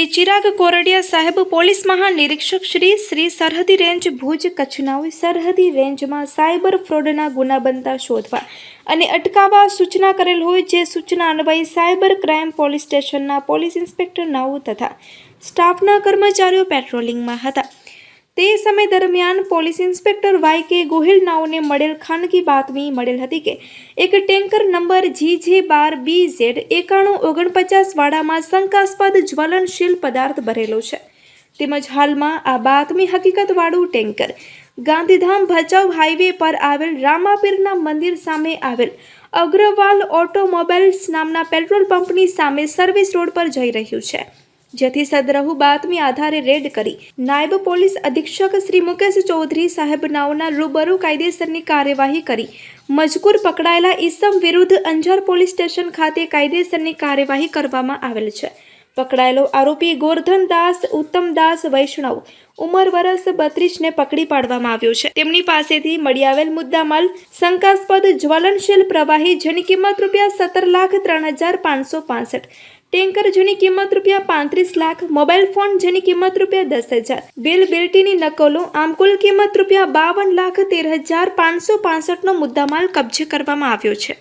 શ્રી ચિરાગ કોરડિયા સાહેબ, પોલીસ મહાનિરીક્ષક શ્રી શ્રી સરહદી રેન્જ ભુજ કચ્છના હોય સરહદી રેન્જમાં સાયબર ફ્રોડના ગુના બનતા શોધવા અને અટકાવવા સૂચના કરેલ હોય જે સૂચના અન્વયે સાયબર ક્રાઇમ પોલીસ સ્ટેશનના પોલીસ ઇન્સ્પેક્ટર નાઓ તથા સ્ટાફના કર્મચારીઓ પેટ્રોલિંગમાં હતા. તે સમય દરમિયાન પોલીસ ઇન્સ્પેક્ટર વાય કે ગોહિલ નાઓને મળેલ ખાનગી બાતમી મળેલ હતી કે એક ટેન્કર નંબર જી જે બાર બી ઝેડ એકાણું ઓગણપચાસ વાળામાં શંકાસ્પદ જ્વલનશીલ પદાર્થ ભરેલો છે. તેમજ હાલમાં આ બાતમી હકીકતવાળું ટેન્કર ગાંધીધામ ભચાઉ હાઈવે પર આવેલ રામાપીરના મંદિર સામે આવેલ અગ્રવાલ ઓટોમોબાઈલ્સ નામના પેટ્રોલ પંપની સામે સર્વિસ રોડ પર જઈ રહ્યું છે. જેથી સદરહુ બાતમી આધારે રેડ કરી. નાયબ પોલીસ અધિક્ષક શ્રી મુકેશ ચૌધરી સાહેબ નાઓના રૂબરૂ કાયદેસરની કાર્યવાહી કરી. મજકૂર પકડાયેલા ઈસમ વિરુદ્ધ અંજાર પોલીસ સ્ટેશન ખાતે કાયદેસરની કાર્યવાહી કરવામાં આવેલ છે. પકડાયેલો આરોપી ગોરધન દાસ, ઉત્તમ દાસ, વૈષ્ણવ ઉંમર વરસ બત્રીસને પકડી પાડવામાં આવ્યો છે. તેમની પાસેથી મળી આવેલ મુદ્દામાલ શંકાસ્પદ જ્વલનશીલ પ્રવાહી જેની કિંમત રૂપિયા સત્તર લાખ ત્રણ હજાર પાંચસો પાસઠ ટેન્કર જેની કિંમત રૂપિયા પાંત્રીસ લાખ, મોબાઈલ ફોન જેની કિંમત રૂપિયા દસ હજાર, બિલ બિલ્ટીની નકલો, આમ કુલ કિંમત રૂપિયા બાવન લાખ તેર હજાર પાંચસો પાસઠનો મુદ્દામાલ કબજે કરવામાં આવ્યો છે.